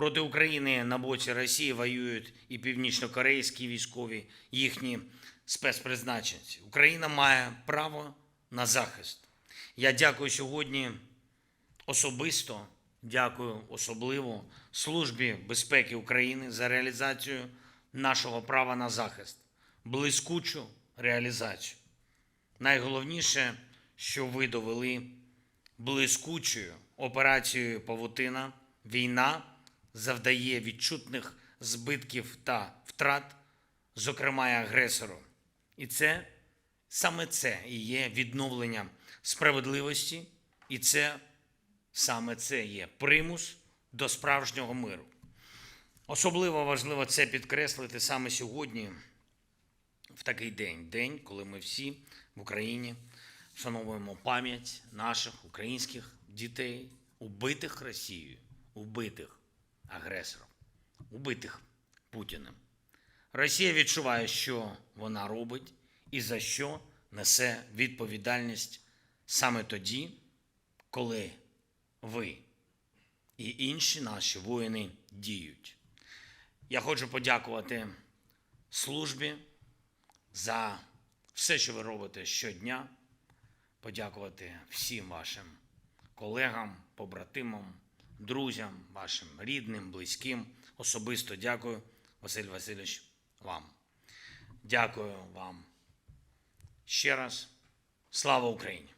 Проти України на боці Росії воюють і північнокорейські військові, їхні спецпризначенці. Україна має право на захист. Я дякую сьогодні особисто, дякую особливо Службі безпеки України за реалізацію нашого права на захист, блискучу реалізацію. Найголовніше, що ви довели блискучою операцією Павутина, війна завдає відчутних збитків та втрат, зокрема й агресору. І це саме це і є відновленням справедливості, і це саме це є примус до справжнього миру. Особливо важливо це підкреслити саме сьогодні, в такий день, день, коли ми всі в Україні вшановуємо пам'ять наших українських дітей, убитих Росією, убитих агресором, убитих Путіним. Росія відчуває, що вона робить і за що несе відповідальність саме тоді, коли ви і інші наші воїни діють. Я хочу подякувати службі за все, що ви робите щодня, подякувати всім вашим колегам, побратимам, друзям, вашим рідним, близьким. Особисто дякую, Василь Васильович, вам. Дякую вам ще раз. Слава Україні!